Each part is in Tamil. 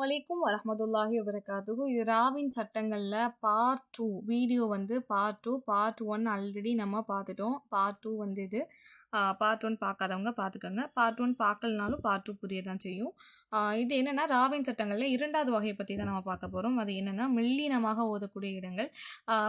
வலைக்கும் வரமதுல்லாஹி வபரகாத்துஹு. இது ராவின் சட்டங்களில் பார்ட் டூ வீடியோ வந்து part two part one already நம்ம பார்த்துட்டோம். பார்ட் டூ வந்து இது பார்ட் ஒன் பார்க்காதவங்க பார்த்துக்கோங்க. பார்ட் ஒன் பார்க்கலனாலும் பார்ட் டூ புரிய தான் செய்யும் இது என்னென்னா ராவின் சட்டங்களில் இரண்டாவது வகையை பற்றி தான் நம்ம பார்க்க போகிறோம் அது என்னென்னா மில்லினமாக ஓதக்கூடிய இடங்கள்.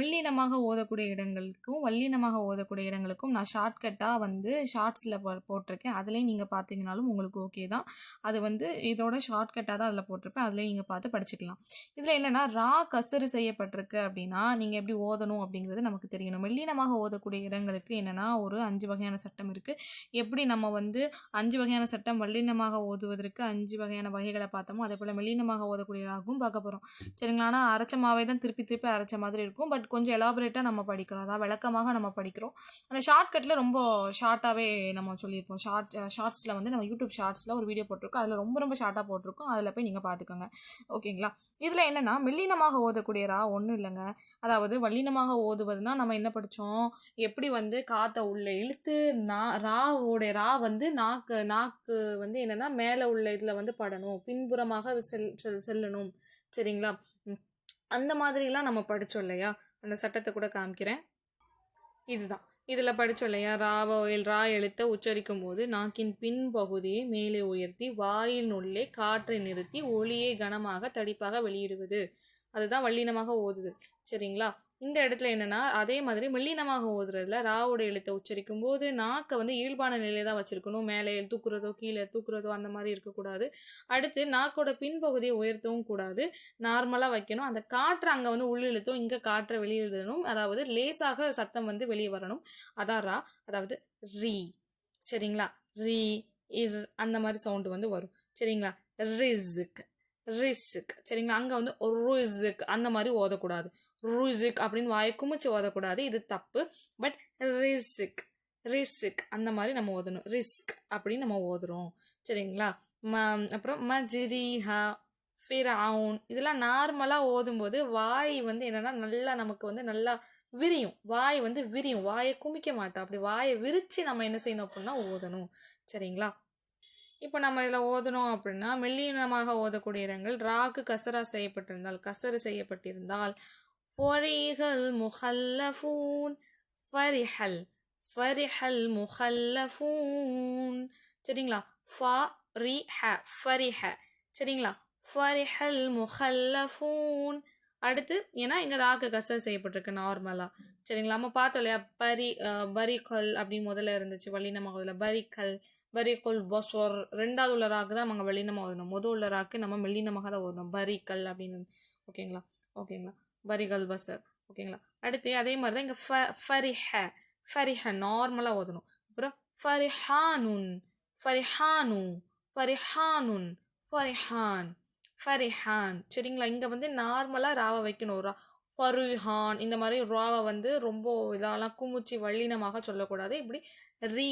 மில்லினமாக ஓதக்கூடிய இடங்களுக்கும் வல்லினமாக ஓதக்கூடிய இடங்களுக்கும் நான் ஷார்ட்கட்டாக வந்து ஷார்ட்ஸில் போட்டிருக்கேன். அதுலேயும் நீங்கள் பார்த்தீங்கனாலும் உங்களுக்கு ஓகே தான். அது வந்து இதோட ஷார்ட்கட்டாக தான் அதில் போட்டிருப்பேன். அதுலேயும் நீங்கள் பார்த்து படிச்சுக்கலாம். இதில் என்னென்னா ரா கசரு செய்யப்பட்டிருக்கு அப்படின்னா நீங்கள் எப்படி ஓதணும் அப்படிங்கிறது நமக்கு தெரியணும். மெல்லினமாக ஓதக்கூடிய இடங்களுக்கு என்னென்னா ஒரு அஞ்சு வகையான சட்டம் இருக்குது எப்படி நம்ம வந்து அஞ்சு வகையான சட்டம் வல்லினமாக ஓதுவதற்கு அஞ்சு வகையான வகைகளை பார்த்தோமோ அதே போல் மெல்லினமாக ஓதக்கூடியதாகவும் பார்க்க போகிறோம் சரிங்களா? ஆனால் அரைச்சமாகவே தான் திருப்பி திருப்பி அரைச்ச மாதிரி இருக்கும். பட் கொஞ்சம் எலாபரேட்டாக நம்ம படிக்கிறோம். அதாவது விளக்கமாக நம்ம படிக்கிறோம். அந்த ஷார்ட்கட்டில் ரொம்ப ஷார்ட்டாகவே நம்ம சொல்லியிருப்போம். ஷார்ட் ஷார்ட்ஸில் வந்து நம்ம யூடியூப் ஷார்ட்ஸில் ஒரு வீடியோ போட்டிருக்கோம். அதில் ரொம்ப ரொம்ப ஷார்ட்டாக போட்டிருக்கோம். அதில் போய் நீங்கள் பார்த்துக்கோங்க. ஓகேங்களா? இதில் என்னென்னா மெல்லினமாக ஓதக்கூடிய ரா ஒன்றும் இல்லைங்க. அதாவது வல்லினமாக ஓதுவதுனா நம்ம என்ன படித்தோம் எப்படி வந்து காற்றை உள்ளே இழுத்து நா ராவோடைய ரா வந்து நாக்கு நாக்கு வந்து என்னென்னா மேலே உள்ள இதில் வந்து படணும். பின்புறமாக செல் செல் செல்லணும். சரிங்களா? அந்த மாதிரிலாம் நம்ம படித்தோம் இல்லையா? அந்த சட்டத்தை கூட காமிக்கிறேன். இதுதான். இதில் படித்தோம் இல்லையா ராவோயில் ரா எழுத்தை உச்சரிக்கும் போது நாக்கின் பின்பகுதியை மேலே உயர்த்தி வாயின் உள்ளே காற்றை நிறுத்தி ஒளியை கனமாக தடிப்பாக வெளியிடுவது. அதுதான் வல்லினமாக ஓதுது. சரிங்களா? இந்த இடத்துல என்னென்னா அதே மாதிரி மெல்லினமாக ஓதுறதுல ராவோட எழுத்தை உச்சரிக்கும் போது நாக்கை வந்து இயல்பான நிலையை தான் வச்சுருக்கணும். மேலே தூக்குறதோ கீழே தூக்குறதோ அந்த மாதிரி இருக்கக்கூடாது. அடுத்து நாக்கோட பின்பகுதியை உயர்த்தவும் கூடாது. நார்மலாக வைக்கணும். அந்த காற்றை அங்கே வந்து உள்ளிழுத்தும் இங்கே காற்றை வெளியிடணும். அதாவது லேசாக சத்தம் வந்து வெளியே வரணும். அதான் ரா அதாவது ரீ. சரிங்களா? ரீ இர் அந்த மாதிரி சவுண்டு வந்து வரும். சரிங்களா? ரிஸுக் ரிஸுக். சரிங்களா? அங்கே வந்து ருஸுக் அந்த மாதிரி ஓதக்கூடாது. ருசிக் அப்படின்னு வாயை குமிச்சு ஓதக்கூடாது. இது தப்பு. பட் ரிசிக் ரிஸ்க் அந்த மாதிரி நம்ம ஓதணும். ரிஸ்க் அப்படின்னு நம்ம ஓதுறோம். சரிங்களா? ம அப்புறம் மஜ்ரிஹா ஃபிரவுன் இதெல்லாம் நார்மலாக ஓதும்போது வாய் வந்து என்னென்னா நல்லா நமக்கு வந்து நல்லா விரியும். வாய் வந்து விரியும். வாயை குமிக்க மாட்டோம் அப்படி வாயை விரித்து நம்ம என்ன செய்யணும் அப்படின்னா ஓதணும். சரிங்களா? இப்போ நம்ம இதில் ஓதணும் அப்படின்னா மெல்லினமாக ஓதக்கூடிய இடங்கள் ராக்கு கசரா செய்யப்பட்டிருந்தால் கசரு செய்யப்பட்டிருந்தால் பொறிகள் முஹல்லஃபூன் ஃபரிஹல் ஃபரிஹல் முஹல்லஃபூன் சரிங்களா? ஃபா ரி ஹ ஃபரிஹ. சரிங்களா? ஃபரிஹல் முஹல்லஃபூன் அடுத்து ஏன்னா இங்கே ராக்கு கசல் செய்யப்பட்டிருக்கு நார்மலாக சரிங்களா? நம்ம பார்த்தோம் இல்லையா? பரி பரிகல் அப்படின்னு முதல்ல இருந்துச்சு. வல்லினமாக இதில் பரிகல் பரிகொல் பொஸ்வர். ரெண்டாவது உள்ள ராக்கு தான் நம்ம வல்லினமாக ஓதணும் முதல் உள்ள ராக்கு நம்ம மெல்லினமாக தான் ஓடணும். பரிகல் அப்படின்னு. ஓகேங்களா? ஓகேங்களா? வரிகள் பஸ்ஸர் ஓகேங்களா அடுத்து அதே மாதிரி தான் இங்கே ஃப ஃபரிஹ ஃபரிஹ நார்மலாக ஓதணும். அப்புறம் ஃபரிஹானுன் ஃபரிஹானு ஃபரிஹானுன் ஃபரிஹான் ஃபரிஹான். சரிங்களா? இங்கே வந்து நார்மலாக ராவை வைக்கணும். ரா ஃபருஹான் இந்த மாதிரி ராவை வந்து ரொம்ப இதெல்லாம் குமுச்சி வள்ளினமாக சொல்லக்கூடாது. இப்படி ரீ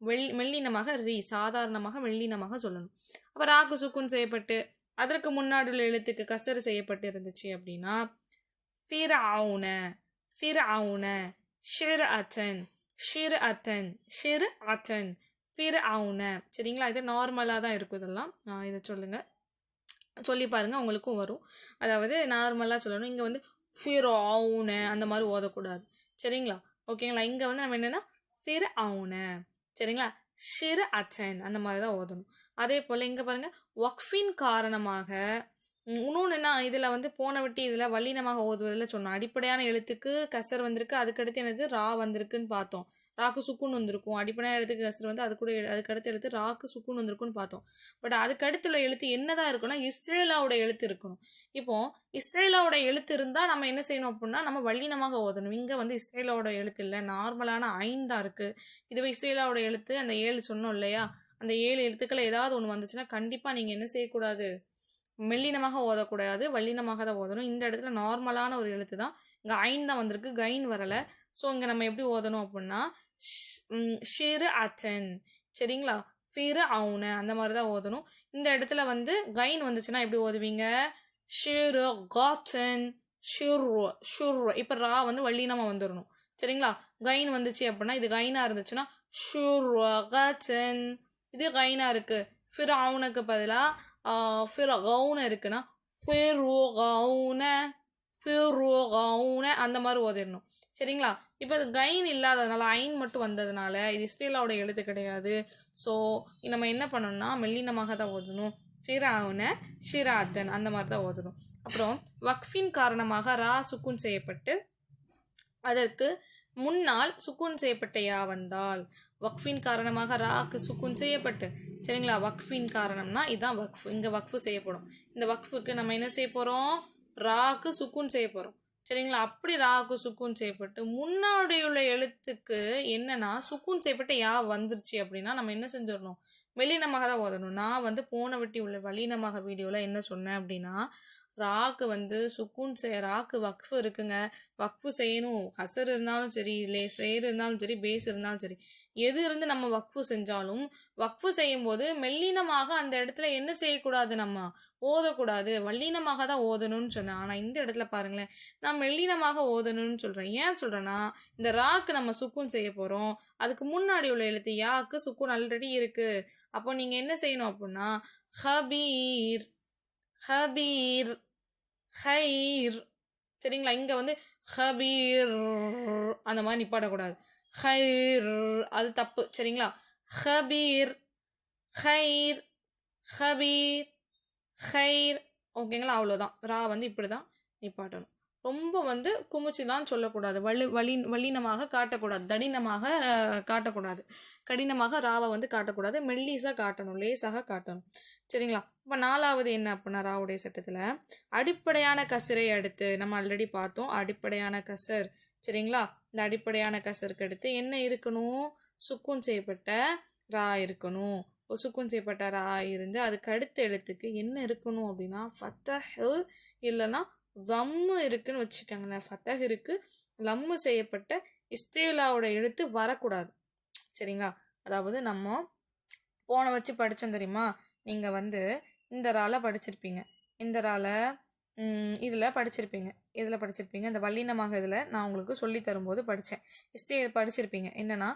வெள் மெல்லினமாக ரீ சாதாரணமாக மெல்லினமாக சொல்லணும். அப்போ ராக்கு சுக்குன் செய்யப்பட்டு அதற்கு முன்னாடி உள்ள எழுத்துக்கு கசரு செய்யப்பட்டு இருந்துச்சு அப்படின்னா فرعون فرعون ஷிர் அத்தன் ஷிர் அத்தன் ஷிர் சரிங்களா? இது நார்மலாக தான் இருக்கும் இதெல்லாம். நான் இதை சொல்லுங்கள் சொல்லி பாருங்கள் உங்களுக்கும் வரும். அதாவது நார்மலாக சொல்லணும். இங்கே வந்து ஃபிர் ஆவுன அந்த மாதிரி ஓதக்கூடாது. சரிங்களா? ஓகேங்களா? இங்கே வந்து நம்ம என்னென்னா ஃபிர் ஆவுன சரிங்களா? ஷிர் அச்சன் அந்த மாதிரி தான் ஓதணும். அதே போல் இங்கே பாருங்கள் ஒக்ஃபின் காரணமாக இன்னொன்று என்ன இதில் வந்து போன வட்டி இதில் வல்லினமாக ஓதுவதில் சொன்னோம். அடிப்படையான எழுத்துக்கு கசர் வந்திருக்கு அதுக்கடுத்து என்னது ரா வந்திருக்குன்னு பார்த்தோம். ராக்கு சுக்குன் வந்திருக்கும். அடிப்படையான எழுத்துக்கு கசர் வந்து அது கூட அதுக்கடுத்து எழுத்து ராக்கு சுக்குன்னு வந்திருக்குன்னு பார்த்தோம். பட் அதுக்கடுத்துள்ள எழுத்து என்னதான் இருக்குன்னா இஸ்ரேலாவோட எழுத்து இருக்கணும். இப்போ இஸ்ரேலாவோட எழுத்து இருந்தால் நம்ம என்ன செய்யணும் அப்படின்னா நம்ம வல்லினமாக ஓதணும். இங்கே வந்து இஸ்ரேலாவோட எழுத்து இல்லை. நார்மலான ஐந்தாக இருக்குது இதுவே இஸ்ரேலாவோட எழுத்து அந்த ஏழு சொன்னோம் இல்லையா? அந்த ஏழு எழுத்துக்கள் ஏதாவது ஒன்று வந்துச்சுன்னா கண்டிப்பாக நீங்கள் என்ன செய்யக்கூடாது? மெல்லினமாக ஓதக்கூடாது வல்லினமாக தான் ஓதணும். இந்த இடத்துல நார்மலான ஒரு எழுத்து தான். இங்கே ஐன் தான் வந்திருக்கு கைன் வரலை. ஸோ இங்கே நம்ம எப்படி ஓதணும் அப்படின்னா ஷ்- ஷிரு அச்சன். சரிங்களா? ஃபிரு அவுன. அந்த மாதிரி தான் ஓதணும். இந்த இடத்துல வந்து கைன் வந்துச்சுன்னா எப்படி ஓதுவீங்க? ஷிரு காப்சன் ஷுர்ரு ஷுர்ரு. இப்போ ரா வந்து வல்லினமாக வந்துடணும் சரிங்களா? கைன் வந்துச்சு அப்படின்னா இது கைனாக இருந்துச்சுன்னா ஷுர்ரு கச்சன். இது கைனாக இருக்குது ஃபிர் அவுனுக்கு பதிலாக ஃபிரகவுன இருக்குன்னா ஃபிரோகவுன ஃபிருகவுன அந்த மாதிரி ஓதிடணும் சரிங்களா? இப்போ அது கைன் இல்லாததுனால ஐன் மட்டும் வந்ததுனால இது இஸ்ரேலாவோட எழுத்து கிடையாது. ஸோ நம்ம என்ன பண்ணணும்னா மெல்லினமாக தான் ஓதணும். ஃபிராவுன ஷிராத்தன் அந்த மாதிரி தான் ஓதணும். அப்புறம் வக்ஃபின் காரணமாக ரா சுக்குன் செய்யப்பட்டு அதற்கு முன்னால் சுக்குன் செய்யப்பட்ட யா வந்தால் வக்ஃபின் காரணமாக ராக்கு சுக்குன் செய்யப்பட்டு சரிங்களா? வக்ஃபின் காரணம்னா இதுதான் வக்ஃப். இங்கே வக்ஃபு செய்யப்படும். இந்த வக்ஃபுக்கு நம்ம என்ன செய்ய போகிறோம் ராக்கு சுக்குன் செய்ய போகிறோம் சரிங்களா? அப்படி ராக்கு சுக்குன் செய்யப்பட்டு முன்னாடி உள்ள எழுத்துக்கு என்னன்னா சுக்குன் செய்யப்பட்ட யா வந்துருச்சு அப்படின்னா நம்ம என்ன செஞ்சிடணும்? வெளிநமாக தான் ஓதணும். நான் வந்து போன வட்டி உள்ள வலினமாக வீடியோவில் என்ன சொன்னேன் அப்படின்னா ராக்கு வந்து சுக்குன் செய்ய ராக்கு வக்ஃபு இருக்குங்க. வக்ஃபு செய்யணும். ஹசர் இருந்தாலும் சரி இல்லை சேர் இருந்தாலும் சரி பேஸ் இருந்தாலும் சரி எது இருந்து நம்ம வக்ஃபு செஞ்சாலும் வக்ஃபு செய்யும்போது மெல்லினமாக அந்த இடத்துல என்ன செய்யக்கூடாது நம்ம? ஓதக்கூடாது. வல்லினமாக தான் ஓதணும்னு சொன்னேன். ஆனால் இந்த இடத்துல பாருங்களேன். நான் மெல்லினமாக ஓதணும்னு சொல்கிறேன் ஏன் சொல்கிறேன்னா இந்த ராக்கு நம்ம சுக்குன் செய்ய போகிறோம் அதுக்கு முன்னாடி உள்ள எழுத்து யாக்கு சுக்குன் ஆல்ரெடி இருக்குது அப்போ நீங்கள் என்ன செய்யணும் அப்படின்னா ஹபீர் ஹபீர். ஹைர் சரிங்களா? இங்கே வந்து ஹபீர் அந்த மாதிரி நிப்பாடக்கூடாது. ஹைர் அது தப்பு. சரிங்களா? ஹபீர் ஹைர் ஹபீர் ஹைர் ஓகேங்களா? அவ்வளோதான் ரா வந்து இப்படி தான் நிப்பாட்டணும். ரொம்ப வந்து குமிச்சுலாம் சொல்லக்கூடாது. வலி வலி வலினமாக காட்டக்கூடாது. தடினமாக காட்டக்கூடாது. கடினமாக ராவை வந்து காட்டக்கூடாது. மெல்லிஸாக காட்டணும் லேசாக காட்டணும். சரிங்களா? இப்போ நாலாவது என்ன அப்படின்னா ராவுடைய சட்டத்தில் அடிப்படையான கசரை அடுத்து நம்ம ஆல்ரெடி பார்த்தோம். அடிப்படையான கசர். சரிங்களா? இந்த அடிப்படையான கசருக்கு அடுத்து என்ன இருக்கணும்? சுக்குன் செய்யப்பட்ட ரா இருக்கணும். ஒரு சுக்குன் செய்யப்பட்ட ரா இருந்து அதுக்கு அடுத்த எழுத்துக்கு என்ன இருக்கணும் அப்படின்னா ஃபத்தஹு இல்லைன்னா லம்மு இருக்குன்னு வச்சுக்கோங்களேன். ஃபத்தஹ் இருக்குது லம்மு செய்யப்பட்ட இஸ்தேலாவோட எழுத்து வரக்கூடாது. சரிங்களா? அதாவது நம்ம போன வச்சு படித்தோம் தெரியுமா? நீங்கள் வந்து இந்த ரால படிச்சிருப்பீங்க. இந்த ரால இதில் படிச்சிருப்பீங்க. இதில் படிச்சிருப்பீங்க. இந்த வல்லினமாக இதில் நான் உங்களுக்கு சொல்லி தரும்போது படித்தேன் இஸ்தே படிச்சிருப்பீங்க. என்னென்னா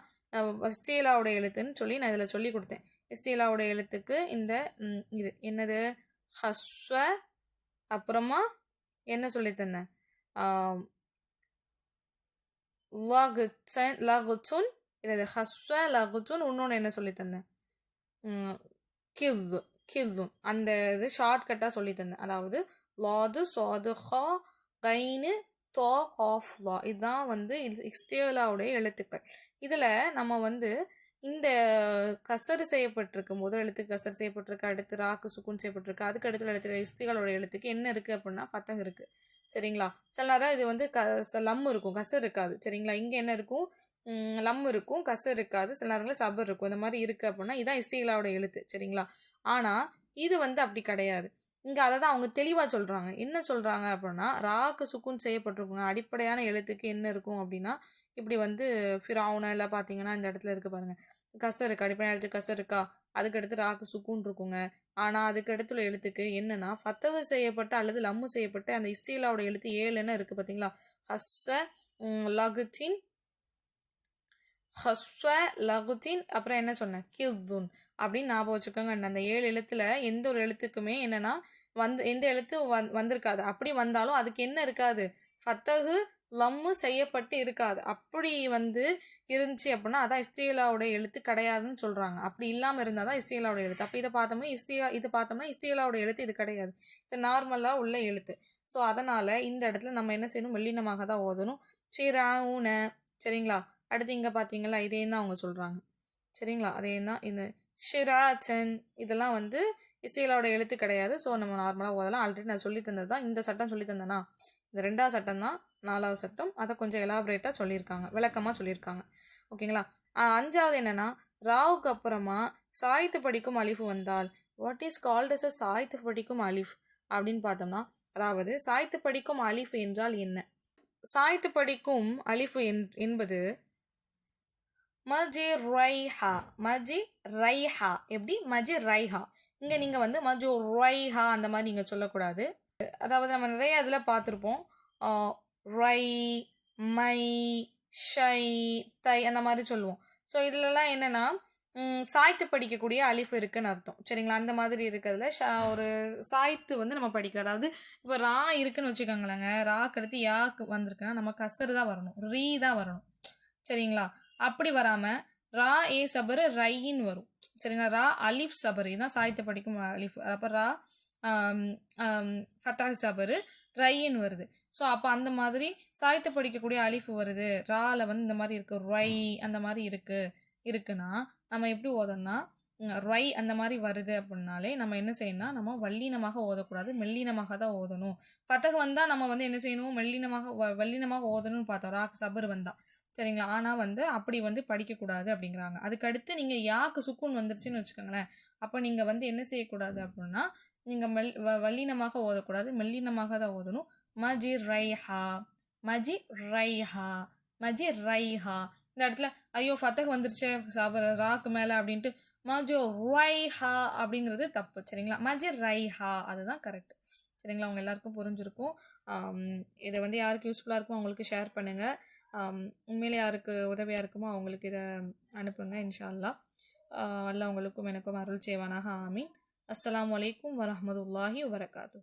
இஸ்தேலாவோட எழுத்துன்னு சொல்லி நான் இதில் சொல்லி கொடுத்தேன். இஸ்தேலாவோட எழுத்துக்கு இந்த இது என்னது? ஹஸ்வ அப்புறமா என்ன சொல்லி தந்தேன்? ஆம், லகுச்சன் லகுச்சுன் என்னது ஹஸ்வ லகுச்சுன் இன்னொன்று என்ன சொல்லி தந்தேன்? கில்லு கில்லுன் அந்த இது ஷார்ட்கட்டாக சொல்லி தந்தேன். அதாவது லாது சாது ஹா கைனு தோ ஆஃப் லா. இதுதான் வந்து இஸ்தேலாவுடைய எழுத்துக்கள். இதில் நம்ம வந்து இந்த கசரு செய்யப்பட்டிருக்கு. முதல் எழுத்து கசர் செய்யப்பட்டிருக்கு அடுத்து ராக்கு சுக்குன் செய்யப்பட்டிருக்கு. அதுக்கு அடுத்து எழுத்து இஸ்திகளோட எழுத்துக்கு என்ன இருக்குது அப்படின்னா பத்தகம் இருக்குது சரிங்களா? சில நேரம் இது வந்து க ச- லம் இருக்கும். கசர் இருக்காது. சரிங்களா? இங்கே என்ன இருக்கும்? லம் இருக்கும் கசர் இருக்காது. சில நேரங்களில் சபர் இருக்கும். இந்த மாதிரி இருக்குது அப்படின்னா இதான் இஸ்திகளாவோட எழுத்து. சரிங்களா? ஆனால் இது வந்து அப்படி கிடையாது. இங்கே அதை தான் அவங்க தெளிவாக சொல்கிறாங்க என்ன சொல்கிறாங்க அப்படின்னா ராக்கு சுக்குன் செய்யப்பட்டிருக்குங்க. அடிப்படையான எழுத்துக்கு என்ன இருக்கும் அப்படின்னா இப்படி வந்து ஃபிராவுனா இல்லை பார்த்தீங்கன்னா இந்த இடத்துல இருக்குது பாருங்கள் கசர் இருக்கா? அடிப்படையான எழுத்து கசர் இருக்கா? அதுக்கடுத்து ராக்கு சுக்குன் இருக்குங்க. ஆனால் அதுக்கு அடுத்துள்ள எழுத்துக்கு என்னென்னா ஃபத்தகு செய்யப்பட்ட அல்லது லம்மு செய்யப்பட்ட அந்த இஸ்தீலாவோட எழுத்து ஏழுன்னு இருக்குது பார்த்தீங்களா ஹஸ்ஸ லகுத்தின் ஹஸ்வ லகுத்தின் அப்புறம் என்ன சொன்னேன்? கில்துன் அப்படின்னு ஞாபகம் வச்சுக்கோங்க. அந்த ஏழு எழுத்துல எந்த ஒரு எழுத்துக்குமே என்னன்னா வந்து எந்த எழுத்து வந் வந்திருக்காது. அப்படி வந்தாலும் அதுக்கு என்ன இருக்காது? ஃபத்தகு லம்மு செய்யப்பட்டு இருக்காது. அப்படி வந்து இருந்துச்சு அப்படின்னா அதான் இஸ்தியலாவோட எழுத்து கிடையாதுன்னு சொல்கிறாங்க அப்படி இல்லாமல் இருந்தால் தான் இஸ்தியலாவோட எழுத்து. அப்போ இதை பார்த்தோம்னா இஸ்தியா இது பார்த்தோம்னா இஸ்தியலாவோட எழுத்து இது கிடையாது. இது நார்மலாக உள்ள எழுத்து. ஸோ அதனால் இந்த இடத்துல நம்ம என்ன செய்யணும்? மெல்லினமாக தான் ஓதணும். ஸ்ரீராவுன சரிங்களா? அடுத்து இங்கே பார்த்தீங்களா? இதே தான் அவங்க சொல்கிறாங்க சரிங்களா? அதே தான் இந்த ஷிராச்சன் இதெல்லாம் வந்து இசையிலோட எழுத்து கிடையாது. ஸோ நம்ம நார்மலாக ஓதலாம். ஆல்ரெடி நான் சொல்லி தந்தது தான். இந்த சட்டம் சொல்லி தந்தேனா? இந்த ரெண்டாவது சட்டம் தான். நாலாவது சட்டம். அதை கொஞ்சம் எலாபரேட்டாக சொல்லியிருக்காங்க. விளக்கமாக சொல்லியிருக்காங்க. ஓகேங்களா? அஞ்சாவது என்னன்னா ராவுக்கு அப்புறமா சாய்த்து படிக்கும் அலிஃபு வந்தால் வாட் இஸ் கால்ட் அஸ் அ சாய்த்து படிக்கும் அலிஃப் அப்படின்னு பார்த்தோம்னா அதாவது சாய்த்து படிக்கும் அலிஃப் என்றால் என்ன? சாய்த்து படிக்கும் அலிஃபு என் என்பது மஜி ரைஹா. மஜி ரைஹா. எப்படி? மஜி ரைஹா. இங்கே நீங்கள் வந்து மஜு ரைஹா அந்த மாதிரி நீங்கள் சொல்லக்கூடாது. அதாவது நம்ம நிறைய இதில் பார்த்துருப்போம். ரை மை ஷை தை அந்த மாதிரி சொல்லுவோம். ஸோ இதுலலாம் என்னென்னா சாய்த்து படிக்கக்கூடிய அழிப்பு இருக்குன்னு அர்த்தம். சரிங்களா? அந்த மாதிரி இருக்கிறதுல ஷ ஒரு சாய்த்து வந்து நம்ம படிக்கிறோம். அதாவது இப்போ ரா இருக்குன்னு வச்சுக்கோங்களேங்க. ராக்கு அடுத்து யாக்கு வந்திருக்குன்னா நம்ம கசரு தான் வரணும். ரீ தான் வரணும். சரிங்களா? அப்படி வராமல் ரா ஏ சபரு ரைன்னு வரும். சரிங்களா? ரா அலிஃப் சபரு. இதுதான் சாய்த்து படிக்கும் அலிஃப். அப்போ ரா ஆம், ஃபத்தாஹ் சபரு ரைன்னு வருது. ஸோ அப்போ அந்த மாதிரி சாய்த்து படிக்கக்கூடிய அலிஃப் வருது. ராவில் வந்து இந்த மாதிரி இருக்குது ரை அந்த மாதிரி இருக்குது இருக்குன்னா நம்ம எப்படி ஓதோன்னா ரை அந்த மாதிரி வருது அப்படின்னாலே நம்ம என்ன செய்யணும்னா நம்ம வல்லினமாக ஓதக்கூடாது மெல்லினமாக தான் ஓதணும். பத்தக வந்தால் நம்ம வந்து என்ன செய்யணும்? மெல்லினமாக வ- வல்லினமாக ஓதணும்னு பார்த்தோம். ராக் சபர் வந்தால் சரிங்களா? ஆனால் வந்து அப்படி வந்து படிக்கக்கூடாது அப்படிங்கிறாங்க. அதுக்கடுத்து நீங்கள் யாக்கு சுக்குன் வந்துருச்சுன்னு வச்சுக்கோங்களேன். அப்போ நீங்கள் வந்து என்ன செய்யக்கூடாது அப்படின்னா நீங்கள் மெல் வ வல்லினமாக ஓதக்கூடாது மெல்லினமாக தான் ஓதணும். மஜி ரைஹா மஜி ரைஹா மஜி ரைஹா இந்த இடத்துல ஐயோ ஃபத்தக் வந்துருச்சே சாப்பிட்ற ராக்கு மேலே அப்படின்ட்டு மஜோ ரைஹா அப்படிங்கிறது தப்பு சரிங்களா? மஜ ரைஹா அதுதான் கரெக்ட். சரிங்களா? அவங்க எல்லாருக்கும் புரிஞ்சிருக்கும். இதை வந்து யாருக்கு யூஸ்ஃபுல்லாக இருக்குமோ அவங்களுக்கு ஷேர் பண்ணுங்கள் உண்மையிலே யாருக்கு உதவியாக இருக்குமோ அவங்களுக்கு இதை அனுப்புங்க இன்ஷா அல்லாஹ் அல்லாஹ் உங்களுக்கும் எனக்கும் அருள் செய்வானாக ஆமீன். அஸ்லாம் அலைக்கும் வரஹ்மத்துல்லாஹி வரகாத்து